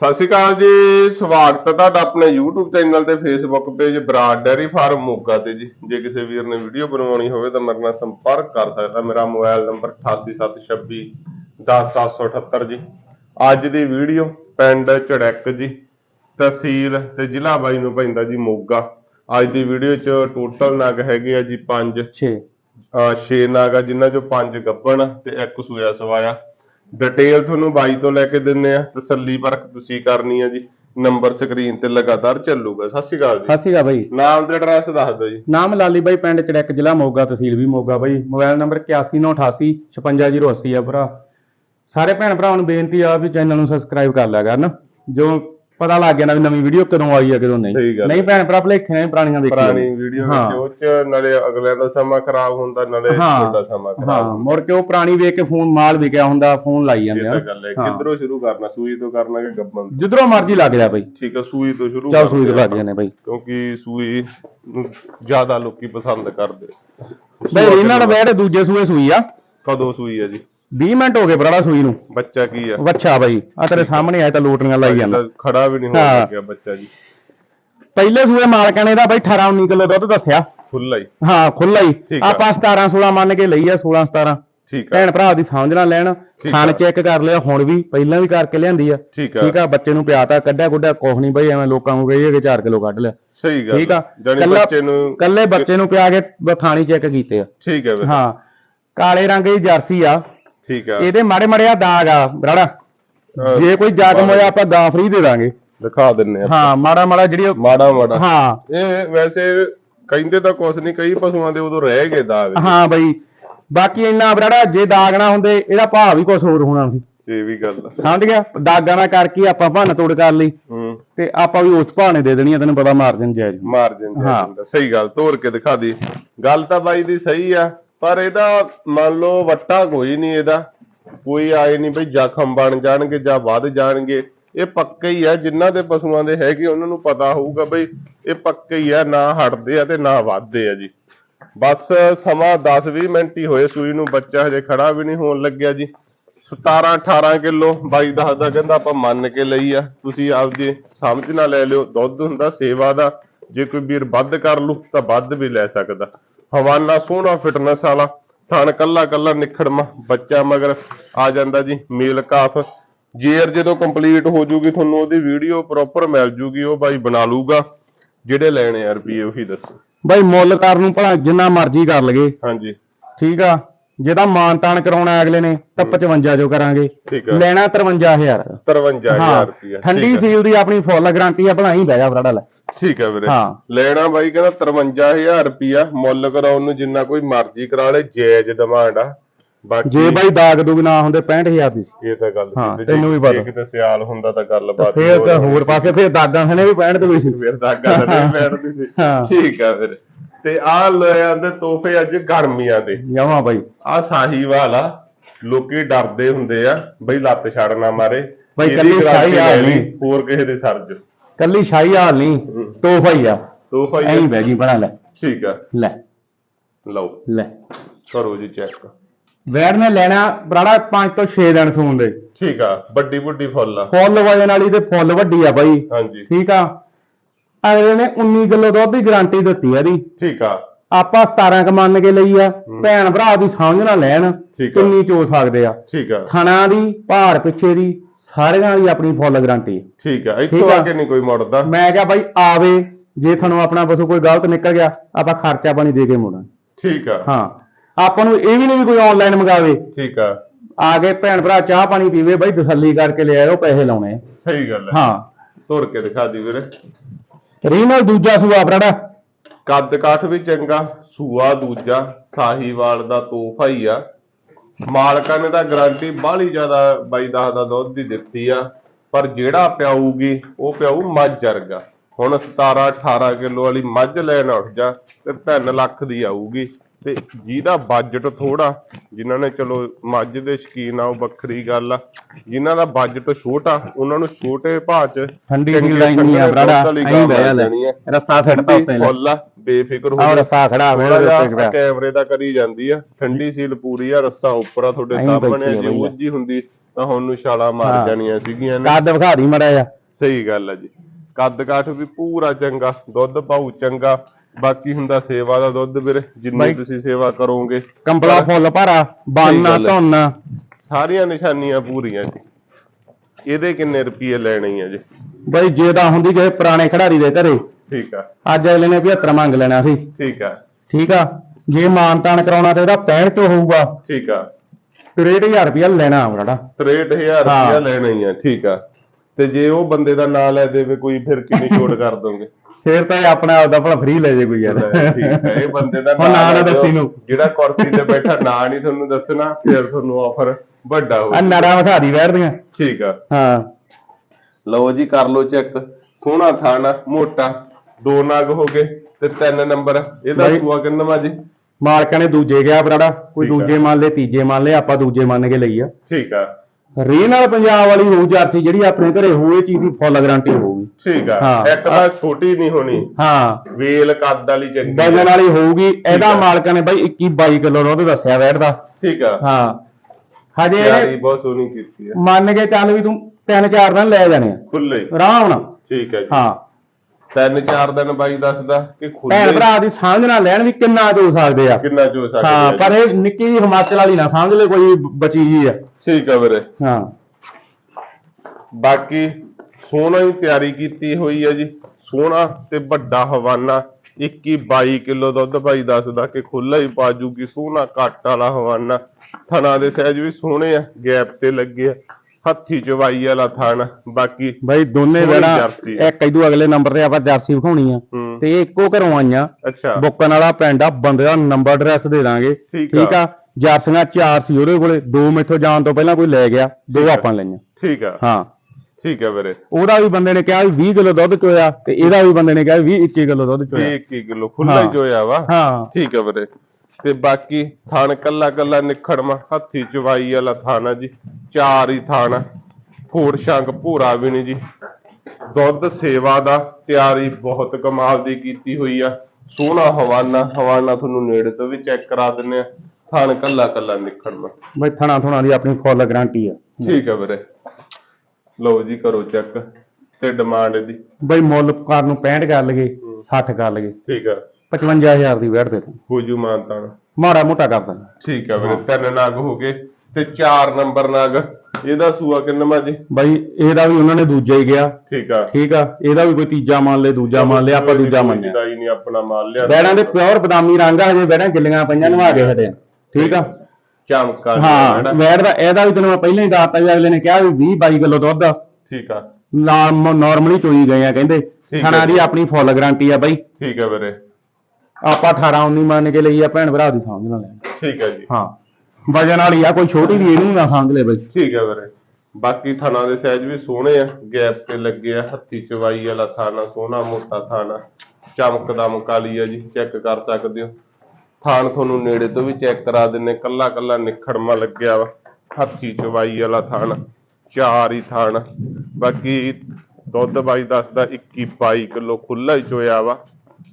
ਸਤਿ ਸ਼੍ਰੀ ਅਕਾਲ ਜੀ ਸਵਾਗਤ ਹੈ ਤੁਹਾਡਾ ਆਪਣੇ YouTube ਚੈਨਲ ਤੇ Facebook page Broad dairy farm Moga ਤੇ ਜੀ। ਜੇ ਕਿਸੇ ਵੀਰ ਨੇ ਵੀਡੀਓ ਬਣਵਾਉਣੀ ਹੋਵੇ ਤਾਂ ਮੇਰੇ ਨਾਲ ਸੰਪਰਕ ਕਰ ਸਕਦਾ। ਮੇਰਾ ਮੋਬਾਈਲ ਨੰਬਰ 8876 10778 ਜੀ। ਅੱਜ ਦੀ ਵੀਡੀਓ ਪਿੰਡ ਝੜਕ ਜੀ ਤਹਿਸੀਲ ਤੇ ਜ਼ਿਲ੍ਹਾ ਬਾਈ ਨੂੰ ਪੈਂਦਾ ਜੀ ਮੋਗਾ। ਅੱਜ ਦੀ ਵੀਡੀਓ ਚ ਟੋਟਲ ਨਗ ਹੈਗੇ ਆ ਜੀ 5 6 6 ਨਗ ਆ ਜਿਨ੍ਹਾਂ ਚੋਂ 5 ਗੱਭਣ ਤੇ ਇੱਕ ਸੂਆ ਸਵਾਇਆ। ਡਿਟੇਲ ਤੁਹਾਨੂੰ ਬਾਈ ਤੋਂ ਲੈ ਕੇ ਦਿੰਨੇ ਆ ਤਸੱਲੀ ਪਰਖ ਤੁਸੀਂ ਕਰਨੀ ਆ ਜੀ। ਨੰਬਰ ਸਕਰੀਨ ਤੇ ਲਗਾਤਾਰ ਚੱਲੂਗਾ। ਸਤਿ ਸ਼੍ਰੀ ਅਕਾਲ ਜੀ। ਸਤਿ ਸ਼੍ਰੀ ਅਕਾਲ ਬਾਈ। ਨਾਮ ਤੇ ਐਡਰੈਸ ਦੱਸ ਦਿਓ ਜੀ। ਨਾਮ ਲਾਲੀ ਬਾਈ ਪਿੰਡ ਚੜੈਕ ਜ਼ਿਲ੍ਹਾ ਮੋਗਾ ਤਹਿਸੀਲ ਵੀ ਮੋਗਾ ਬਾਈ। ਮੋਬਾਈਲ ਨੰਬਰ 8198 56080 ਆ ਭਰਾ। ਸਾਰੇ ਭੈਣ ਭਰਾਵਾਂ ਨੂੰ ਬੇਨਤੀ ਆ ਵੀ ਚੈਨਲ ਨੂੰ ਸਬਸਕ੍ਰਾਈਬ ਕਰ ਲਿਆ ਕਰਨ। ਜੋ ਪਤਾ ਲੱਗ ਗਿਆ ਨਾ ਵੀ ਨਵੀਂ ਵੀਡੀਓ ਕਦੋਂ ਆਈ ਆ ਕਦੋਂ ਸਹੀ ਨਹੀਂ ਗੱਲ ਨਹੀਂ ਭੈਣ ਭਰਾ ਭਲੇਖੇ ਨੇ ਪੁਰਾਣੀਆਂ ਦੇਖੀਆਂ ਪੁਰਾਣੀ ਵੀਡੀਓ ਹਾਂ। ਵਿੱਚ ਉਹ ਚ ਨਾਲੇ ਅਗਲੇ ਦਾ ਸਮਾਂ ਖਰਾਬ ਹੁੰਦਾ ਨਾਲੇ ਹਾਂ। ਤੁਹਾਡਾ ਸਮਾਂ ਖਰਾਬ ਹਾਂ ਮੁੜ ਕੇ ਉਹ ਪੁਰਾਣੀ ਵੇਖ ਕੇ ਫੋਨ ਮਾਲ ਵਿਕਿਆ ਹੁੰਦਾ ਫੋਨ ਲਾਈ ਜਾਂਦੇ ਆ। ਗੱਲ ਹੈ। ਹਾਂ। ਕਿੱਧਰੋਂ ਸ਼ੁਰੂ ਕਰਨਾ ਸੂਈ ਤੋਂ ਕਰਨਾ ਕਿ ਗੱਬਨ ਤੋਂ? ਜਿੱਧਰੋਂ ਮਰਜ਼ੀ ਲੱਗ ਜਾ ਬਾਈ। ਠੀਕ ਹੈ ਸੂਈ ਤੋਂ ਸ਼ੁਰੂ ਚੱਲ ਸੂਈ ਤੇ ਆ। ਲੱਗ ਜਾਂਦੇ ਬਾਈ। ਕਿਉਂਕਿ ਸੂਈ ਨੂੰ ਜ਼ਿਆਦਾ ਲੋਕੀ ਪਸੰਦ ਕਰਦੇ। ਬਾਈ ਇਹਨਾਂ ਦਾ ਬੈਠ ਦੂਜੇ ਸੂਏ ਸੂਈ ਆ। ਕਦੋਂ ਸੂਈ ਹੈ ਜੀ? 20 ਮਿੰਟ ਹੋ ਗਏ ਭਰਾੜਾ ਸੂਈ ਨੂੰ। ਬੱਚਾ ਕੀ ਆ? ਵੱਛਾ ਬਾਈ ਆ ਤੇਰੇ ਸਾਹਮਣੇ ਆਇਆ ਤਾਂ ਲੋਟਣੀਆਂ ਲਾਈ ਜਾਂਦਾ। ਖੜਾ ਵੀ ਨਹੀਂ ਹੋ ਹਾਂ। ਲੱਗਿਆ ਬੱਚਾ ਜੀ। ਪਹਿਲੇ ਸੂਏ ਮਾਲਕਾਂ ਨੇ ਇਹਦਾ ਬਾਈ 18 19 ਕਿਲੋ ਦੁੱਧ ਦੱਸਿਆ। ਖੁੱਲਾ ਹੀ। ਹਾਂ ਖੁੱਲਾ ਹੀ। ਠੀਕ ਆ। ਆਪਾਂ 17 16 ਮੰਨ ਕੇ ਲਈ ਆ 16 17 ਠੀਕ ਆ। ਭੈਣ ਭਰਾ ਦੀ ਸਮਝ ਨਾਲ ਲੈਣ ਠੀਕ ਖਾਣ ਆ। ਚੈੱਕ ਕਰ ਲਿਆ ਹੁਣ ਵੀ ਪਹਿਲਾਂ ਵੀ ਕਰਕੇ ਲਿਆਂਦੀ ਆ। ਠੀਕ ਆ। ਬੱਚੇ ਨੂੰ ਪਿਆਤਾ ਕੱਢਿਆ ਗੁੱਡਿਆ ਕੁਛ ਨਹੀਂ ਬਈ ਐਵੇਂ ਲੋਕਾਂ ਨੂੰ ਕਹੀਏ ਕਿ 4 ਕਿਲੋ ਕੱਢ ਲਿਆ। ਸਹੀ ਗੱਲ ਠੀਕ ਆ। ਜਾਨੀ ਕੱਲਾ- ਬੱਚੇ ਨੂੰ ਕੱਲੇ ਬੱਚੇ ਨੂੰ ਪਿਆ ਕੇ ਬ- ਥਾਣੀ ਚੈੱਕ ਕੀਤੇ ਆ। ਠੀਕ ਹੈ ਵੀਰੇ ਹਾਂ। ਕਾਲੇ ਰੰਗ ਦੀ ਜਰਸੀ ਆ। ਠੀਕ ਆ। ਇਹਦੇ ਮਾੜੇ ਮਾੜੇ ਆ ਦਾਗ ਆ ਬਰਾੜਾ ਜੇ ਕੋਈ ਜ਼ਖਮ ਹੋਇਆ ਆਪਾਂ ਗਾਂ ਫਰੀ ਦੇ ਦਾਂਗੇ। ਦਿਖਾ ਦਿੰਨੇ ਆ। ਹਾਂ ਮਾੜਾ ਮਾੜਾ ਜਿਹੜੀ ਮਾੜਾ ਮਾੜਾ। ਹਾਂ। ਇਹ ਵੈਸੇ ਕਹਿੰਦੇ ਤਾਂ ਕੁਛ ਨਹੀਂ ਕਈ ਪਸ਼ੂਆਂ ਦੇ ਉਦੋਂ ਰਹਿ ਗਏ ਦਾਗ। ਹਾਂ ਬਈ। ਬਾਕੀ ਇੰਨਾ ਬਰਾੜਾ ਜੇ ਦਾਗ ਨਾ ਹੁੰਦੇ ਇਹਦਾ ਭਾਅ ਵੀ ਕੁਝ ਹੋਰ ਹੋਣਾ ਸੀ। ਇਹ ਵੀ ਗੱਲ। ਸਮਝ ਗਿਆ? ਦਾਗਾਂ ਨਾਲ ਕਰਕੇ ਆਪਾਂ ਭੰਨ ਤੋੜ ਕਰ ਲਈ। ਹੂੰ। ਤੇ ਆਪਾਂ ਵੀ ਉਸ ਨੇ ਦੇ ਦੇਣੀ ਆ ਤੈਨੂੰ ਪਤਾ ਮਾਰਜਨ ਜਾਇਜ਼। ਮਾਰਜਨ ਹਾਂ। ਜਾਂਦਾ ਸਹੀ ਗੱਲ ਤੋੜ ਕੇ ਦਿਖਾ ਦੀ। ਗੱਲ ਤਾਂ ਬਾਈ ਦੀ ਸਹੀ ਆ। ਪਰ ਇਹਦਾ ਮੰਨ ਲਓ ਵੱਟਾ ਕੋਈ ਨਹੀਂ ਇਹਦਾ। ਕੋਈ ਆਏ ਨਹੀਂ ਬਈ ਜ਼ਖਮ ਬਣ ਜਾਣਗੇ ਜਾਂ ਵੱਧ ਜਾਣਗੇ। ਇਹ ਪੱਕੇ ਹੀ ਆ, ਜਿਨ੍ਹਾਂ ਦੇ ਪਸ਼ੂਆਂ ਦੇ ਹੈਗੇ ਉਹਨਾਂ ਨੂੰ ਪਤਾ ਹੋਊਗਾ ਬਈ ਇਹ ਪੱਕੇ ਹੀ ਆ, ਨਾ ਹਟਦੇ ਆ ਤੇ ਨਾ ਵੱਧਦੇ ਆ ਜੀ। ਬਸ ਸਮਾਂ 10-20 ਮਿੰਟ ਹੀ ਹੋਏ ਸੂਈ ਨੂੰ, ਬੱਚਾ ਹਜੇ ਖੜਾ ਵੀ ਨਹੀਂ ਹੋਣ ਲੱਗਿਆ ਜੀ। 17-18 ਕਿਲੋ, ਬਾਈ ਦੱਸਦਾ ਕਹਿੰਦਾ ਆਪਾਂ ਮੰਨ ਕੇ ਲਈ ਆ। ਤੁਸੀਂ ਆਪਦੀ ਸਮਝ ਨਾਲ ਲੈ ਲਿਓ, ਦੁੱਧ ਹੁੰਦਾ, ਸੇਵਾ ਦਾ। ਜੇ ਕੋਈ ਵੀਰ ਵੱਧ ਕਰ ਲੂ, ਤਾਂ ਵੱਧ ਵੀ ਲੈ ਸਕਦਾ। ਹਵਾਨਾ ਸੋਹਣਾ ਫਿਟਨੈਸ ਵਾਲਾ। ਥਣ ਕੱਲਾ ਕੱਲਾ ਨਿਖੜਮਾ ਬੱਚਾ ਮਗਰ ਆ ਜਾਂਦਾ ਜੀ ਮੇਲ ਕਾਫ ਜੇਰ ਜਦੋਂ ਕੰਪਲੀਟ ਹੋ ਜੂਗੀ ਤੁਹਾਨੂੰ ਉਹਦੀ ਵੀਡੀਓ ਪ੍ਰੋਪਰ ਮਿਲ ਜੂਗੀ ਉਹ ਬਾਈ ਬਣਾ ਲੂਗਾ। ਜਿਹੜੇ ਲੈਣੇ ਆ ਰੁਪਏ ਉਹੀ ਦੱਸੋ। ਬਈ ਮੁੱਲ ਕਰਨ ਨੂੰ ਭਲਾ ਜਿੰਨਾ ਮਰਜ਼ੀ ਕਰ ਲਗੇ। ਹਾਂਜੀ। ਠੀਕ ਆ? ਜਿਹਦਾ ਮਾਨ ਤਾਨ ਕਰਾਉਣਾ ਅਗਲੇ ਨੇ ਤਾਂ 55 ਜੋ ਕਰਾਂਗੇ। ਲੈਣਾ 53000 53000 ਹਾਂ ਰੁਪਏ ਠੰਡੀ ਸੀਲ ਦੀ ਆਪਣੀ ਫੁੱਲ ਗਾਰੰਟੀ ਆ ਭਲਾ ਹੀ ਬਹਿ ਜਾ ਬਰਾੜਾ ਲੈ। ਠੀਕ ਹੈ ਵੀਰੇ। ਹਾਂ। ਲੈਣਾ ਬਾਈ ਕਹਿੰਦਾ 53000 ਰੁਪਿਆ ਮੁੱਲ ਕਰਾਉਣ ਨੂੰ ਜਿੰਨਾ ਕੋਈ ਮਰਜ਼ੀ ਕਰਾ ਲੇ ਜਾਇਜ਼ ਡਿਮਾਂਡ ਆ। ਬਾਕੀ ਜੇ ਬਾਈ ਦਾਗ ਦੁਗ ਨਾ ਹੁੰਦੇ 65000 ਦੀ ਸੀ। ਇਹ ਤਾਂ ਗੱਲ ਹਾਂ, ਸਿੱਧੀ ਤੈਨੂੰ ਵੀ ਜੇ ਪਤਾ। ਕਿਤੇ ਸਿਆਲ ਹੁੰਦਾ ਤਾਂ ਗੱਲਬਾਤ ਫੇਰ ਤਾਂ ਹੋਰ ਪਾਸੇ ਫੇਰ ਦਾਗਾਂ ਖਣੇ ਵੀ 65 ਦੇ ਵੀ ਸੀ। ਫਿਰ ਦਾਗਾ ਤਾਂ ਨਹੀਂ ਬੈਠਦੀ ਸੀ। ਹਾਂ। ਠੀਕ ਆ ਫਿਰ। ਤੇ ਆ ਲੈ ਆਂਦੇ ਤੋਹਫੇ ਅੱਜ ਗਰਮੀਆਂ ਦੇ। ਜਮਾ ਬਾਈ। ਆ ਸਾਹੀਵਾਲ ਆ। ਲੋਕੀ ਡਰਦੇ ਹੁੰਦੇ ਆ ਬਈ ਲੱਤ ਛੱਡ ਨਾ ਮਾਰੇ। ਬਈ ਇਹਦੀ ਕੱਲੀ ਲੈ ਲਈ, ਨਹੀਂ। ਹੋਰ ਕਿਸੇ ਦੇ ਸਰਜ ਕੱਲੀ ਸ਼ਾਹੀ ਹਾਲ ਨਹੀਂ ਤੋਹਫਾ ਹੀ ਆ। ਤੋਹਫਾ ਐਂ ਹੀ। ਬਹਿ ਜੀ ਬਣਾ ਲੈ। ਠੀਕ ਆ। ਲੈ। ਲਓ। ਲੈ। ਕਰੋ ਜੀ ਚੈੱਕ ਵੈੜ ਨੇ ਲੈਣਾ ਬਰਾੜਾ 5 ਤੋਂ 6 ਦਿਨ ਸੂਣ ਦੇ। ਠੀਕ ਆ ਵੱਡੀ ਵੱਡੀ ਫੁੱਲ ਆ। ਫੁੱਲ ਵਜਨ ਵਾਲੀ ਤੇ ਫੁੱਲ ਵੱਡੀ ਆ ਬਾਈ। ਹਾਂਜੀ। ਠੀਕ ਆ। ਅਗਲੇ ਨੇ 19 ਕਿਲੋ ਦੁੱਧ ਦੀ ਗਾਰੰਟੀ ਦਿੱਤੀ ਆ ਦੀ। ਠੀਕ ਆ। ਆਪਾਂ 17 ਕ ਮੰਨ ਕੇ ਲਈ ਆ। ਭੈਣ ਭਰਾ ਦੀ ਸਮਝ ਨਾਲ ਲੈਣ ਠੀਕ ਆ। ਕਿੰਨੀ ਚੋ ਸਕਦੇ ਆ। ਠੀਕ ਆ। ਥਣਾ ਦੀ ਭਾਰ ਪਿੱਛੇ ਦੀ ਸਾਰਿਆਂ ਦੀ ਆਪਣੀ ਫੁੱਲ ਗਾਰੰਟੀ ਠੀਕ ਆ ਇੱਥੋਂ ਆ। ਕੇ ਨਹੀਂ ਕੋਈ ਮੁੜਦਾ। ਮੈਂ ਕਿਹਾ ਬਾਈ ਆਵੇ ਜੇ ਤੁਹਾਨੂੰ ਆਪਣਾ ਪਸ਼ੂ ਕੋਈ ਗਲਤ ਨਿਕਲ ਗਿਆ ਆਪਾਂ ਖਰਚਾ ਪਾਣੀ ਦੇ ਕੇ ਮੋੜਾਂ ਠੀਕ ਆ। ਹਾਂ ਆਪਾਂ ਨੂੰ ਇਹ ਵੀ ਨਹੀਂ ਕੋਈ ਆਨਲਾਈਨ ਮੰਗਾਵੇ। ਠੀਕ ਆ। ਆ ਕੇ ਭੈਣ ਭਰਾ ਚਾਹ ਪਾਣੀ ਪੀਵੇ ਬਾਈ ਤਸੱਲੀ ਕਰਕੇ ਲੈ ਆਇਓ ਪੈਸੇ ਲਾਉਣੇ। ਸਹੀ ਗੱਲ ਹੈ ਹਾਂ। ਤੁਰ ਕੇ ਦਿਖਾ ਦੀ ਵੀਰੇ। ਰੀਨਲ ਦੂਜਾ ਸੂਆ ਬਰਾੜਾ ਕੱਦ ਕਾਠ ਵੀ ਚੰਗਾ ਸੂਆ ਦੂਜਾ ਸਾਹੀਵਾਲ ਦਾ ਤੋਹਫਾ ਹੀ ਆ। ਮਾਲਕਾਂ ਨੇ ਤਾਂ ਗਾਰੰਟੀ ਬਾਹਲੀ ਜ਼ਿਆਦਾ ਬਾਈ ਦਸ ਦਾ ਦੁੱਧ ਦੀ ਦਿੱਤੀ ਆ ਪਰ ਜਿਹੜਾ ਪਿਆਊਗੀ ਉਹ ਪਿਆਊ ਮੱਝ ਵਰਗਾ। ਹੁਣ 17 18 ਕਿਲੋ ਵਾਲੀ ਮੱਝ ਲੈਣ ਉੱਠ ਜਾ ਤੇ 3 ਲੱਖ ਦੀ ਆਊਗੀ। ਤੇ ਜਿਹਦਾ ਬਜਟ ਥੋੜਾ ਜਿਨ੍ਹਾਂ ਨੇ ਚਲੋ ਮੱਝ ਦੇ ਸ਼ਕੀਨ ਆ ਉਹ ਵੱਖਰੀ ਗੱਲ ਆ। ਜਿਨ੍ਹਾਂ ਦਾ ਬਜਟ ਛੋਟਾ ਉਹਨਾਂ ਨੂੰ ਛੋਟੇ ਭਾਅ ਚ ਠੰਡੀ ਲਾਈਨੀ ਆ ਬਰਾੜਾ ਐਂ ਬਹਿ ਮਿਲ ਲੈ ਜਾਣੀ ਆ। ਰੱਸਾ ਸਿੱਟਦਾ ਉੱਤੇ ਲੈ। ਫੁੱਲ ਆ। ਬੇਫਿਕਰ ਹੋ ਆਹ ਰਸਾ ਖੜਾ ਹੋਵੇ ਥੋੜਾ ਉਹਦੇ ਜਿਹਾ ਉੱਤੇ। ਕੈਮਰੇ ਦਾ ਕਰੀ ਜਾਂਦੀ ਆ। ਠੰਡੀ ਸੀਲ ਪੂਰੀ ਆ ਰੱਸਾ ਉੱਪਰ ਆ ਤੁਹਾਡੇ ਐਂ ਸਾਹਮਣੇ ਬੈਠੀ ਆ। ਉੱਜੀ ਹੁੰਦੀ ਤਾਂ ਹੁਣ ਨੂੰ ਛਾਲਾ ਮਾਰ ਹਾਂ। ਜਾਣੀਆਂ ਸੀਗੀਆਂ ਨੇ। ਕੱਦ ਵਿਖਾ ਦੀ ਮੜਾ ਜਾ ਸਹੀ ਗੱਲ ਆ ਜੀ। ਕੱਦ ਕਾਠ ਵੀ ਪੂਰਾ ਚੰਗਾ ਦੁੱਧ ਪਾਉ ਚੰਗਾ। ਬਾਕੀ ਹੁੰਦਾ ਸੇਵਾ ਦਾ ਦੁੱਧ ਵੀਰੇ ਜਿੰਨੀ ਤੁਸੀਂ ਸੇਵਾ ਕਰੋਗੇ। ਕੰਪਲਾ ਫੁੱਲ ਭਾਰਾ ਬਾਨਾ ਗੱਲ ਹੈ। ਧੋਨਾ। ਸਾਰੀਆਂ ਨਿਸ਼ਾਨੀਆਂ ਪੂਰੀਆਂ ਜੀ। ਇਹਦੇ ਕਿੰਨੇ ਰੁਪਏ ਲੈਣੇ ਆ ਜੀ? ਬਈ ਜੇ ਤਾਂ ਹੁੰਦੀ ਕਿਸੇ ਪੁਰਾਣੇ ਖਿਡਾਰੀ ਦੇ ਘਰੇ। ਠੀਕ ਆ। ਅੱਜ ਅਗਲੇ ਨੇ 75 ਮੰਗ ਲੈਣਾ ਸੀ। ਠੀਕ ਆ। ਠੀਕ ਆ? ਜੇ ਮਾਨਤਾਨ ਕਰਾਉਣਾ ਤੇ ਇਹਦਾ 65 ਤੋਂ ਹੋਊਗਾ। ਠੀਕ ਆ। 63000 ਰੁਪਇਆ ਲੈਣਾ ਬਰਾੜਾ 63000 ਹਾਂ। ਰੁਪਏ ਲੈਣੇ ਹੀ ਆ ਠੀਕ ਆ। ਤੇ ਜੇ ਉਹ ਬੰਦੇ ਦਾ ਨਾਂ ਲੈ ਦੇਵੇ ਕੋਈ ਫਿਰ ਕਿੰਨੀ ਛੋਟ ਕਰ ਦੋਗੇ? ਫੇਰ ਤਾਂ ਇਹ ਆਪਣਾ ਆਪਦਾ ਭਲਾ ਫ੍ਰੀ ਲੈ ਜੇ ਕੋਈ ਯਾਰ। ਠੀਕ ਹੈ ਇਹ ਬੰਦੇ ਦਾ ਨਾਂ ਨਾ। ਦੱਸੀ ਨੂੰ। ਜਿਹੜਾ ਕੁਰਸੀ ਤੇ ਬੈਠਾ ਨਾਂ ਨਹੀਂ ਤੁਹਾਨੂੰ ਦੱਸਣਾ ਫਿਰ ਤੁਹਾਨੂੰ ਆਫਰ ਵੱਡਾ ਆ ਹੋਊ ਨੜਾ ਵਿਖਾ ਦੀ ਵੈਰ ਦੀਆਂ। ਠੀਕ ਆ। ਹਾਂ। ਲਓ ਜੀ ਕਰ ਲਓ ਚੈੱਕ ਸੋਹਣਾ ਥਾਣਾ ਮੋਟਾ। ਦੋ ਨਗ ਹੋ ਗਏ ਤੇ ਤਿੰਨ ਨੰਬਰ। ਇਹਦਾ ਬਾਈ- ਸੂਆ ਕਿੰਨਾ ਜੀ? ਮਾਲਕਾਂ ਨੇ ਦੂਜੇ ਗਿਆ ਬਰਾੜਾ ਕੋਈ ਠੀਕ ਆ। ਦੂਜੇ ਮੰਨ ਲਏ ਤੀਜੇ ਮੰਨ ਲਏ ਆਪਾਂ ਦੂਜੇ ਮੰਨ ਕੇ ਲਈ ਆ। ਠੀਕ ਆ। ਰੀ ਨਾਲ ਪੰਜਾਬ ਵਾਲੀ ਹੋਊ ਜਰਸੀ ਜਿਹੜੀ ਆਪਣੇ ਘਰੇ ਹੋਊ ਇਹ ਚੀਜ਼ ਦੀ ਫੁੱਲ ਗਾਰੰਟੀ ਹੋਊਗੀ। ਠੀਕ ਆ। ਹਾਂ। ਇੱਕ ਤਾਂ ਛੋਟੀ ਨਹੀਂ ਹੋਣੀ। ਹਾਂ। ਵੇਲ ਕੱਦ ਵਾਲੀ ਚੰਗੀ ਆ। ਵਾਲੀ ਹੋਊਗੀ ਇਹਦਾ ਆ। ਮਾਲਕਾਂ ਨੇ ਬਾਈ 21 22 ਕਿਲੋ ਦੁੱਧ ਦੱਸਿਆ ਵੈਟ ਦਾ। ਠੀਕ ਆ। ਹਾਂ। ਹਜੇ ਇਹਨੇ ਬਹੁਤ ਸੋਹਣੀ ਕੀਤੀ ਆ। ਮੰਨ ਕੇ ਚੱਲ ਵੀ ਤੂੰ ਤਿੰਨ ਚਾਰ ਦਿਨ ਲੈ ਜਾਣੇ ਆ। ਖੁੱਲੇ ਆਰਾਮ ਨਾਲ। ਠੀਕ ਹੈ ਜੀ। ਹਾਂ। ਤਿੰਨ ਚਾਰ ਦਿਨ ਬਾਈ ਦੱਸਦਾ ਕਿ ਭੈਣ ਖੁੱਲੇ ਭਰਾ ਦੀ ਸਮਝ ਨਾਲ ਲੈਣ ਵੀ ਕਿੰਨਾ ਚੋ ਸਕਦੇ ਆ। ਕਿੰਨਾ ਚੋ ਸਕਦੇ ਹਾਂ ਆ। ਪਰ ਇਹ ਨਿੱਕੀ ਜਿਹੀ ਹਿਮਾਚਲ ਵਾਲੀ ਨਾ ਸਮਝ ਲੈ ਕੋਈ ਬਚੀ ਜੀ ਆ। ਠੀਕ ਆ ਵੀਰੇ। ਹਾਂ। ਬਾਕੀ ਸੋਹਣਾ ਹੀ ਤਿਆਰੀ ਕੀਤੀ ਹੋਈ ਹੈ ਜੀ। ਸੋਹਣਾ ਤੇ ਵੱਡਾ ਹਵਾਨਾ 21 22 ਕਿਲੋ ਦੁੱਧ ਭਾਈ ਦੱਸਦਾ ਕਿ ਖੁੱਲਾ ਹੀ ਪਾਜੂਗੀ ਸੋਹਣਾ ਕੱਟ ਵਾਲਾ ਹਵਾਨਾ। ਥਣਾ ਦੇ ਸਹਿਜ ਵੀ ਸੋਹਣੇ ਆ ਗੈਪ ਤੇ ਲੱਗੇ ਆ। ਹੱਥੀ ਚਵਾਈ ਵਾਲਾ ਥਣ ਬਾਕੀ ਬਾਈ ਦੋਨੇ ਵੇੜਾ। ਇੱਕ ਇਦੂ ਅਗਲੇ ਨੰਬਰ ਤੇ ਆਪਾਂ ਜਰਸੀ ਵਿਖਾਉਣੀ ਆ। ਹੂੰ। ਤੇ ਇਹ ਇੱਕੋ ਘਰੋਂ ਆਈਆਂ। ਅੱਛਾ। ਬੁੱਕਣ ਵਾਲਾ ਪਿੰਡ ਆ ਬੰਦੇ ਦਾ ਨੰਬਰ ਐਡਰੈਸ ਦੇ ਦਾਂਗੇ। ਠੀਕ ਆ। ਜਰਸੀਆਂ ਚਾਰ ਸੀ ਉਹਦੇ ਕੋਲੇ। ਦੋ ਮੈਥੋਂ ਜਾਣ ਤੋਂ ਪਹਿਲਾਂ ਕੋਈ ਲੈ ਗਿਆ। ਦੋ। ਆਪਾਂ ਲਈਆਂ। ਠੀਕ ਆ। ਹਾਂ। ਠੀਕ ਆ ਵੀਰੇ। ਉਹਦਾ ਵੀ ਬੰਦੇ ਨੇ ਕਿਹਾ ਵੀ 20 ਕਿਲੋ ਦੁੱਧ ਚੋਇਆ ਤੇ ਇਹਦਾ ਵੀ ਬੰਦੇ ਨੇ ਕਿਹਾ ਵੀ 20 21 ਕਿਲੋ ਦੁੱਧ ਚੋਇਆ। 21 ਕਿਲੋ ਖੁੱਲਾ ਹੀ ਹਾਂ। ਜੋਇਆ ਵਾ। ਹਾਂ। ਠੀਕ ਆ ਵੀਰੇ। ਤੇ ਬਾਕੀ ਥਣ ਕੱਲਾ ਕੱਲਾ ਨਿਖੜਮਾ ਹੱਥੀ ਚਵਾਈ ਵਾਲਾ ਥਾਨ ਆ ਜੀ ਚਾਰ ਹੀ ਥਾਨ ਆ। ਫੋੜ ਸ਼ੰਕ ਭੂਰਾ ਵੀ ਨਹੀਂ ਜੀ। ਦੁੱਧ ਸੇਵਾ ਦਾ ਤਿਆਰੀ ਬਹੁਤ ਕਮਾਲ ਦੀ ਕੀਤੀ ਹੋਈ ਆ। ਸੋਹਣਾ ਹਵਾਨਾ ਹਵਾਨਾ ਤੁਹਾਨੂੰ ਨੇੜੇ ਤੋਂ ਵੀ ਚੈੱਕ ਕਰਾ ਦਿੰਨੇ ਆ। ਥਣ ਕੱਲਾ ਕੱਲਾ ਨਿਖੜਮਾ ਬਈ ਥਣਾ ਥੁਣਾ ਦੀ ਆਪਣੀ ਫੁੱਲ ਗਾਰੰਟੀ ਆ। ਠੀਕ ਆ ਵੀਰੇ। ਲਓ ਜੀ ਕਰੋ ਚੈੱਕ ਤੇ ਡਿਮਾਂਡ ਦੀ ਬਈ ਮੁੱਲ ਕਾਰ ਨੂੰ 65 ਕਰ ਲਗੇ 60 ਕਰ ਲਗੇ ਠੀਕ ਆ। 55000 ਦੀ ਵੈਟ ਦੇ ਤੂੰ ਹੋਜੂ ਮਾਨਤਾਨ ਮਾੜਾ ਮੋਟਾ ਕਰ ਦਾਂਗੇ ਠੀਕ ਆ ਵੀਰੇ ਤਿੰਨ ਨਾਗ ਹੋ ਗਏ ਤੇ ਚਾਰ ਨੰਬਰ ਨਾਗ। ਇਹਦਾ ਸੂਆ ਕਿੰਨਾ ਜੀ ਬਈ ਇਹਦਾ ਵੀ ਉਹਨਾਂ ਨੇ ਦੂਜਾ ਹੀ ਗਿਆ। ਠੀਕ ਆ। ਠੀਕ ਆ ਇਹਦਾ ਵੀ ਕੋਈ ਤੀਜਾ ਮੰਨ ਲੈ ਦੂਜਾ ਮੰਨ ਲਿਆ ਆਪਾਂ ਦੂਜਾ ਮੰਨਿਆ। ਜਦਾਈ ਨਹੀਂ ਆਪਣਾ ਮਾਲ ਲਿਆ। ਬੈੜਾਂ ਦੇ ਪਿਓਰ ਬਦਾਮੀ ਰੰਗ ਆ ਹਜੇ ਬੈੜਾਂ ਗਿੱਲੀਆਂ ਪਈਆਂ ਨਵਾ ਕੇ ਹਟਿਆ ਠੀਕ ਆ। ਚਮਕਾ ਹਾਂ ਵੈਟ ਦਾ ਇਹਦਾ ਵੀ ਤੈਨੂੰ ਮੈਂ ਪਹਿਲਾਂ ਹੀ ਦੱਸਤਾ ਵੀ ਅਗਲੇ ਨੇ ਕਿਹਾ ਵੀ 20 22 ਕਿਲੋ ਦੁੱਧ। ਠੀਕ ਆ। ਨਾਰਮਲੀ ਚੋਈ ਗਏ ਆ ਕਹਿੰਦੇ। ਹੈ ਖਾਣਾ ਦੀ ਜੀ। ਆਪਣੀ ਫੁੱਲ ਗਾਰੰਟੀ ਆ ਬਾਈ। ਠੀਕ ਆ ਵੀਰੇ। ਆਪਾਂ 18 19 ਮੰਨ ਕੇ ਲਈ ਆ ਭੈਣ ਭਰਾ ਦੀ ਸਮਝ ਨਾਲ ਲੈਣ ਠੀਕ ਆ ਜੀ। ਹਾਂ। ਵਜਨ ਵਾਲੀ ਆ ਕੋਈ ਛੋਟੀ ਵੀ ਇਹਨੂੰ ਨਾ ਸਮਝ ਲੈ ਬਾਈ। ਠੀਕ ਆ ਵੀਰੇ। ਬਾਕੀ ਥਾਣਾ ਦੇ ਸਾਈਜ਼ ਵੀ ਸੋਹਣੇ ਆ। ਗੈਪ ਤੇ ਲੱਗੇ ਆ ਹੱਥੀ ਚਵਾਈ ਵਾਲਾ ਥਾਣਾ ਸੋਹਣਾ ਮੋਟਾ ਥਾਣਾ। ਚਮਕਦਾ ਮਕਾਲੀ ਆ ਜੀ ਚੈੱਕ ਕਰ ਸਕਦੇ ਹੋ। ਥਾਣ ਤੁਹਾਨੂੰ ਨੇੜੇ ਤੋਂ ਵੀ ਚੈੱਕ ਕਰਾ ਦਿੰਨੇ ਕੱਲਾ ਕੱਲਾ ਨਿਖੜਮਾ ਲੱਗਿਆ ਵਾ। ਹੱਥੀ ਚਵਾਈ ਵਾਲਾ ਥਾਣ ਚਾਰ ਹੀ ਥਾਣ। ਬਾਕੀ ਦੁੱਧ ਬਾਈ ਦੱਸਦਾ 21 22 ਕਿਲੋ ਖੁੱਲਾ ਹੀ ਚੋਇਆ ਵਾ।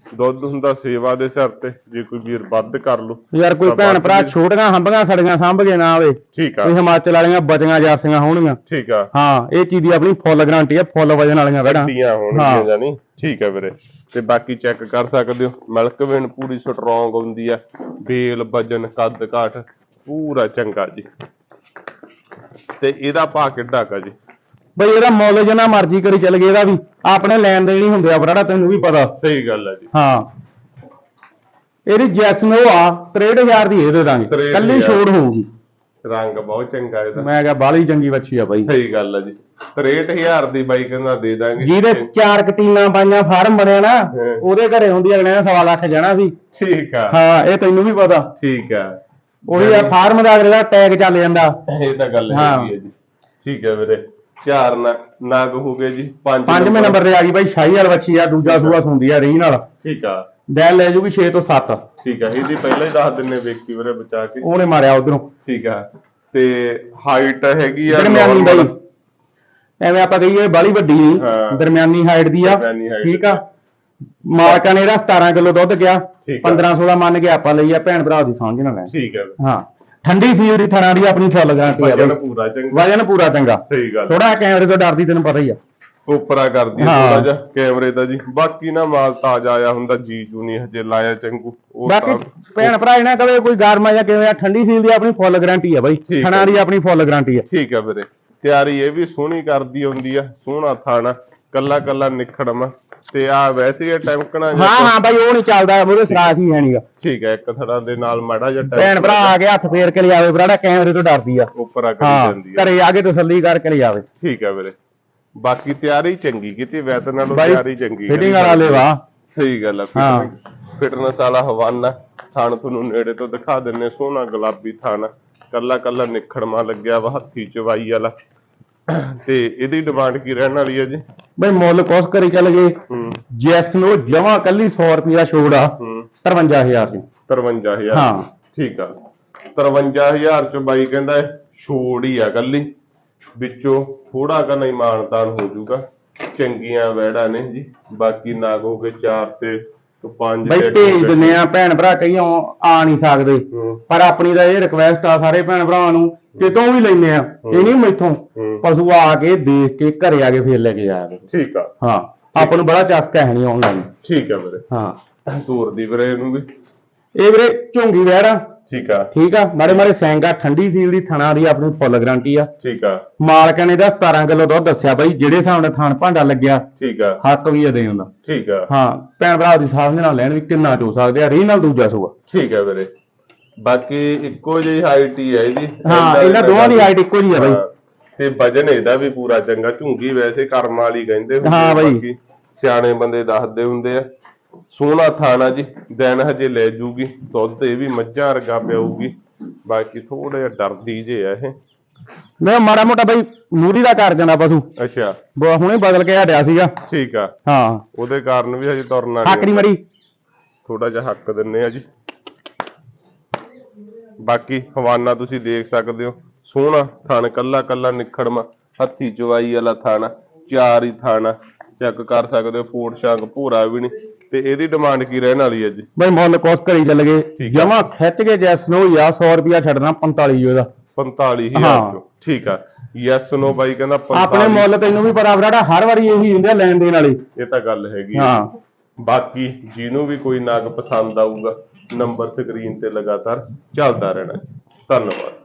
ਦੁੱਧ ਹੁੰਦਾ ਸੇਵਾ ਦੇ ਸਿਰ ਤੇ ਜੇ ਕੋਈ ਵੀਰ ਵੱਧ ਕਰ ਲੋ। ਯਾਰ ਕੋਈ ਭੈਣ ਭਰਾ ਛੋਟੀਆਂ ਹੰਬੀਆਂ ਸੜੀਆਂ ਸੰਭ ਕੇ ਨਾ ਆਵੇ। ਠੀਕ ਆ। ਕੋਈ ਹਿਮਾਚਲ ਵਾਲੀਆਂ ਬਚੀਆਂ ਜਾਰਸੀਆਂ ਹੋਣਗੀਆਂ। ਠੀਕ ਆ। ਹਾਂ ਇਹ ਚੀਜ਼ ਦੀ ਆਪਣੀ ਫੁੱਲ ਗਾਰੰਟੀ ਆ ਫੁੱਲ ਵਜਨ ਵਾਲੀਆਂ ਵੈੜਾਂ ਵੱਡੀਆਂ ਹੋਣਗੀਆਂ। ਜਾਨੀ ਠੀਕ ਹੈ ਵੀਰੇ। ਤੇ ਬਾਕੀ ਚੈੱਕ ਕਰ ਸਕਦੇ ਹੋ। ਮਿਲਕ ਵੇਨ ਪੂਰੀ ਸਟਰੋਂਗ ਹੁੰਦੀ ਆ। ਬੇਲ ਵਜਨ ਕੱਦ ਕਾਠ ਪੂਰਾ ਚੰਗਾ ਜੀ। ਤੇ ਇਹਦਾ ਭਾਅ ਕਿੱਡਾ ਕਾ ਜੀ? ਬਈ ਇਹਦਾ ਮੁੱਲ ਜਿੰਨਾ ਮਰਜ਼ੀ ਕਰੀ ਚੱਲ ਗਏ ਇਹਦਾ ਵੀ। ਆਪਣੇ ਲੈਣ ਦੇਣ ਹੀ ਹੁੰਦੇ ਆ ਬਰਾੜਾ ਤੈਨੂੰ ਵੀ ਪਤਾ। ਸਹੀ ਗੱਲ ਹੈ ਜੀ। ਹਾਂ। ਇਹਦੀ ਜੈਸਨੋ ਆ 63000 ਦੀ ਇਹ ਦੇ ਦਾਂਗੇ। 63,000 ਕੱਲੀ ਛੋੜ ਹੋਊਗੀ। ਰੰਗ ਬਹੁਤ ਚੰਗਾ ਇਹਦਾ। ਮੈਂ ਕਿਹਾ ਬਾਲੀ ਚੰਗੀ ਬੱਚੀ ਆ ਬਾਈ। ਸਹੀ ਗੱਲ ਹੈ ਜੀ। 63000 ਦੀ ਬਾਈ ਕਹਿੰਦਾ ਦੇ ਦਾਂਗੇ। ਜਿਹਦੇ ਚਾਰ ਕਟੀਨਾਂ ਪਾਈਆਂ ਫਾਰਮ ਬਣਿਆ ਨਾ ਹਾਂ। ਉਹਦੇ ਘਰੇ ਹੁੰਦੀ ਅਗਲੇ ਨੇ ਸਵਾ ਲੱਖ ਜਾਣਾ ਸੀ। ਠੀਕ ਆ। ਹਾਂ ਇਹ ਤੈਨੂੰ ਵੀ ਪਤਾ। ਠੀਕ ਆ। ਉਹੀ ਆ ਫਾਰਮ ਦਾ ਅਗਲੇ ਦਾ ਟੈਗ ਚੱਲ ਜਾਂਦਾ। ਇਹ ਤਾਂ ਗੱਲ। ਹੈਗੀ ਹੈ ਜੀ। ਠੀਕ ਹੈ ਵੀਰੇ। ਚਾਰ ਨਾ- ਨਾਗ ਹੋ ਗਏ ਜੀ ਪੰਜ ਪੰਜਵੇਂ ਨੰਬਰ ਤੇ ਆ ਗਈ ਬਾਈ ਸ਼ਾਹੀ ਵਾਲ ਬੱਚੀ ਆ ਦੂਜਾ ਸੂਆ ਸੁੰਦੀ ਆ ਰਹੀ ਨਾਲ। ਠੀਕ ਆ। ਡੈਲ ਲੈ ਜੂਗੀ 6 ਤੋਂ 7 ਠੀਕ ਆ ਇਹਦੀ ਪਹਿਲਾਂ ਹੀ ਦੱਸ ਦਿੰਨੇ ਵੇਖੀ ਵੀਰੇ ਬਚਾ ਕੇ। ਉਹਨੇ ਮਾਰਿਆ ਉਧਰੋਂ। ਠੀਕ ਆ। ਤੇ ਹਾਈਟ ਹੈਗੀ ਆ ਦਰਮਿਆਨੀ normal, ਬਾਈ। ਐਵੇਂ ਆਪਾਂ ਕਹੀਏ ਬਾਲੀ ਵੱਡੀ ਨਹੀਂ। ਦਰਮਿਆਨੀ ਹਾਈਟ ਦੀ ਆ। ਦਰਮਿਆਨੀ height ਠੀਕ ਆ। ਮਾਲਕਾਂ ਨੇ ਇਹਦਾ 17 ਕਿਲੋ ਦੁੱਧ ਗਿਆ ਠੀਕ ਆ। 15 16 ਮੰਨ ਕੇ ਆਪਾਂ ਲਈ ਆ ਭੈਣ ਭਰਾ ਦੀ ਸਮਝ ਲੈਣ ਠੀਕ ਹੈ ਹਾਂ। ਠੰਡੀ ਸੀ ਦੀ ਥਣਾ ਦੀ ਆਪਣੀ ਫੁੱਲ ਗਾਰੰਟੀ ਆ ਵਜਨ ਬਈ ਪੂਰਾ ਚੰਗਾ। ਵਜਨ ਪੂਰਾ ਚੰਗਾ। ਸਹੀ ਗੱਲ। ਥੋੜਾ ਕੈਮਰੇ ਤੋਂ ਡਰਦੀ ਤੈਨੂੰ ਪਤਾ ਹੀ ਆ। ਉਪਰਾ ਕਰਦੀ ਹੈ। ਥੋੜਾ ਜਿਹਾ ਕੈਮਰੇ ਦਾ ਜੀ। ਬਾਕੀ ਨਾ ਮਾਲ ਤਾਜ਼ਾ ਆਇਆ ਹੁੰਦਾ ਜੀ ਜੂ ਨਹੀਂ ਹਜੇ ਲਾਇਆ ਚੰਗੂ। ਉਹ ਬਾਕੀ ਤਾਂ- ਭੈਣ ਭਰਾ ਇਹਨਾਂ ਕਵੇ ਕੋਈ ਗਰਮਾ ਜਾਂ ਕਿਵੇਂ ਆ ਠੰਡੀ ਸੀਲ ਦੀ ਆਪਣੀ ਫੁੱਲ ਗਾਰੰਟੀ ਆ ਬਾਈ। ਠੀਕ ਆ। ਥਣਾ ਦੀ ਆਪਣੀ ਫੁੱਲ ਗਾਰੰਟੀ ਆ। ਠੀਕ ਹੈ ਵੀਰੇ। ਤਿਆਰੀ ਇਹ ਵੀ ਸੋਹਣੀ ਕਰਦੀ ਹੁੰਦੀ ਆ ਸੋਹਣਾ ਥਾਣਾ। ਕੱਲਾ ਕੱਲਾ ਨਿਖੜਮ। ਤੇ ਆ ਵੈਸੇ ਟੈਂਕਣਾ ਜਿਹਾ ਹਾਂ ਹਾਂ ਬਾਈ ਉਹ ਨਹੀਂ ਚੱਲਦਾ ਉਹਦੇ ਸਰਾਖ ਹੀ ਹੈ ਨਹੀਂਗਾ ਠੀਕ ਹੈ ਇੱਕ ਥੜਾ ਦੇ ਨਾਲ ਮਾੜਾ ਜਿਹਾ ਭੈਣ ਭਰਾ ਆ ਕੇ ਹੱਥ ਫੇਰ ਕੇ ਲਿਆਵੇ ਭਰਾੜਾ ਕੈਮਰੇ ਤੋਂ ਡਰਦੀ ਆ। ਉਪਰਾ ਕਰੀ ਹਾਂ ਜਾਂਦੀ ਆ। ਘਰੇ ਆ ਕੇ ਤਸੱਲੀ ਕਰਕੇ ਲਿਆਵੇ। ਠੀਕ ਹੈ ਵੀਰੇ। ਬਾਕੀ ਤਿਆਰੀ ਚੰਗੀ ਕੀਤੀ ਵੈਤ ਨਾਲੋਂ ਤਿਆਰੀ ਚੰਗੀ ਫਿਟਿੰਗ ਵਾਲਾ ਲੈਵਾ। ਸਹੀ ਗੱਲ ਆ ਹਾਂ। ਫਿਟਨੈਸ ਵਾਲਾ ਹਵਾਨਾ। ਥਾਣ ਤੁਹਾਨੂੰ ਨੇੜੇ ਤੋਂ ਦਿਖਾ ਦਿੰਨੇ ਸੋਹਣਾ ਗੁਲਾਬੀ ਥਾਣ। ਕੱਲਾ ਕੱਲਾ ਨਿਖੜਮਾ ਲੱਗਿਆ ਵਾ ਹੱਥੀ ਚਵਾਈ ਵਾਲਾ। ਤੇ ਇਹਦੀ ਡਿਮਾਂਡ ਕੀ ਰਹਿਣ ਵਾਲੀ ਹੈ ਜੀ? ਬਈ ਮੁੱਲ ਕੋਸ ਕਰੀ ਚੱਲ ਗਏ। ਜੈਸ ਨੂੰ ਜਮਾ ਕੱਲੀ 100 ਰੁਪਿਆ ਛੋੜ ਆ ਹੂੰ। 53000 ਦੀ। 53000 ਹਾਂ। ਠੀਕ ਆ। 53000 ਚ ਬਾਈ ਕਹਿੰਦਾ ਛੋੜ ਹੀ ਆ ਕੱਲੀ। ਵਿੱਚੋਂ ਥੋੜਾ ਕਾ ਨਹੀਂ ਮਾਨਤਾਨ ਹੋ ਜਾਊਗਾ। ਚੰਗੀਆਂ ਵੈੜਾਂ ਨੇ ਜੀ। ਬਾਕੀ ਨਾਗ ਹੋ ਗਏ 4 ਤੇ 5 ਬਈ ਭੇਜ ਦਿੰਨੇ ਆ ਭੈਣ ਭਰਾ ਕਈ ਆ ਨਹੀਂ ਸਕਦੇ। ਪਰ ਆਪਣੀ ਤਾਂ ਇਹ ਰਿਕਵੈਸਟ ਆ ਸਾਰੇ ਭੈਣ ਭਰਾਵਾਂ ਨੂੰ ਕਿਤੋਂ ਵੀ ਲੈਨੇ ਆ ਇਹ ਨਹੀਂ ਮੈਥੋਂ। ਪਸ਼ੂ ਆ ਕੇ ਦੇਖ ਕੇ ਘਰੇ ਆ ਕੇ ਫੇਰ ਲੈ ਕੇ ਆਇਆ। ਠੀਕ ਆ। ਹਾਂ ਆਪਾਂ ਨੂੰ ਬੜਾ ਚਸਕਾ ਹੈ ਨਹੀਂ ਆਨਲਾਈਨ ਠੀਕ ਆ ਵੀਰੇ। ਹਾਂ। ਤੋਰ ਦੀ ਵੀਰੇ ਇਹਨੂੰ ਵੀ। ਇਹ ਵੀਰੇ ਝੁੰਗੀ ਆ। ਠੀਕ ਆ। ਠੀਕ ਆ? ਮਾੜੇ ਮਾੜੇ ਸੈਂਗਾ ਠੰਡੀ ਸੀਲ ਦੀ ਥਣਾ ਦੀ ਆਪਣੀ ਫੁੱਲ ਗਾਰੰਟੀ ਆ। ਠੀਕ ਆ। ਮਾਲਕਾਂ ਨੇ ਦਾ 17 ਕਿਲੋ ਦੁੱਧ ਦੱਸਿਆ ਬਾਈ ਜਿਹੜੇ ਹਿਸਾਬ ਨਾਲ ਥਣ ਭਾਂਡਾ ਲੱਗਿਆ ਠੀਕ ਆ। ਹੱਕ ਵੀ ਅਦੇ ਹੁੰਦਾ ਠੀਕ ਆ। ਹਾਂ ਭੈਣ ਭਰਾ ਦੀ ਸਾਹਮਣੇ ਨਾਲ ਲੈਣ ਵੀ ਕਿੰਨਾ ਚੋ ਸਕਦੇ ਆ ਰੀ ਨਾਲ ਦੂਜਾ ਸੂਆ। ਠੀਕ ਆ ਵੀਰੇ। ਬਾਕੀ ਇੱਕੋ ਜਿਹੀ ਹਾਈਟ ਹੀ ਹੈ ਇਹਦੀ। ਹਾਂ ਇਹਨਾਂ ਦੋਵਾਂ ਦੀ ਹਾਈਟ ਇੱਕੋ ਜੀ ਆ ਬਾਈ। ਤੇ ਵਜਨ ਇਹਦਾ ਵੀ ਪੂਰਾ ਚੰਗਾ। ਝੁੰਗੀ ਵੈਸੇ ਕਰਮ ਵਾਲੀ ਕਹਿੰਦੇ ਹੁੰਦੇ ਹਾਂ ਬਾਈ। ਸਿਆਣੇ ਬੰਦੇ ਦੱਸਦੇ ਹੁੰਦੇ ਆ। ਸੋਹਣਾ ਥਾਣਾ ਜੀ ਦਿਨ ਹਜੇ ਲੈ ਜੂਗੀ ਦੁੱਧ ਇਹ ਵੀ ਮੱਝਾਂ ਵਰਗਾ ਪਿਆਊਗੀ ਬਾਕੀ ਥੋੜਾ ਜਿਹਾ ਡਰਦੀ ਜੇ ਆ ਇਹ। ਮੈਂ ਮਾੜਾ ਮੋਟਾ ਬਾਈ ਮੂਰੀ ਦਾ ਕਰ ਜਾਂਦਾ ਪਸ਼ੂ। ਅੱਛਾ। ਬ- ਹੁਣੇ ਬਦਲ ਕੇ ਹਟਿਆ ਸੀਗਾ। ਠੀਕ ਆ। ਹਾਂ। ਉਹਦੇ ਕਾਰਨ ਵੀ ਹਜੇ ਤੁਰਨਾ ਆਕੜੀ ਮੜੀ ਥੋੜਾ ਜਿਹਾ ਹੱਕ ਦਿੰਨੇ ਆ ਜੀ। ਬਾਕੀ ਹਵਾਨਾ ਤੁਸੀਂ ਦੇਖ ਸਕਦੇ ਹੋ। ਸੋਹਣਾ ਥਣ ਕੱਲਾ ਕੱਲਾ ਨਿਖੜਮਾ ਹੱਥੀ ਚਵਾਈ ਵਾਲਾ ਥਾਣਾ ਚਾਰ ਹੀ ਥਾਣਾ। ਚੈੱਕ ਕਰ ਸਕਦੇ ਹੋ ਫੋਟ ਸ਼ੰਕ ਭੂਰਾ ਵੀ ਨਹੀਂ। ਤੇ ਇਹਦੀ ਡਿਮਾਂਡ ਕੀ ਰਹਿਣ ਵਾਲੀ ਹੈ ਜੀ ਬਾਈ ਮੁੱਲ ਕੋਸ ਕਰੀ ਚੱਲ ਗਏ। ਜਮਾ ਖਿੱਚ ਕੇ ਜੈਸ ਨੂੰ ਜਾਂ 100 ਰੁਪਿਆ ਛੱਡਣਾ 45 ਉਹਦਾ। 45000 ਹਾਂ। ਚੋਂ ਠੀਕ ਆ। ਯੈਸ ਨੋ ਬਾਈ ਕਹਿੰਦਾ 45 ਆਪਣੇ ਮੁੱਲ ਤੈਨੂੰ ਵੀ ਪਤਾ ਬਰਾੜਾ ਹਰ ਵਾਰੀ ਇਹੀ ਹੁੰਦੇ ਲੈਣ ਦੇਣ ਵਾਲੇ। ਇਹ ਤਾਂ ਗੱਲ ਹੈਗੀ। ਹਾਂ। ਬਾਕੀ ਜਿਹਨੂੰ ਵੀ ਕੋਈ ਨਗ ਪਸੰਦ ਆਊਗਾ ਨੰਬਰ ਸਕਰੀਨ ਤੇ ਲਗਾਤਾਰ ਚੱਲਦਾ ਰਹਿਣਾ। ਧੰਨਵਾਦ।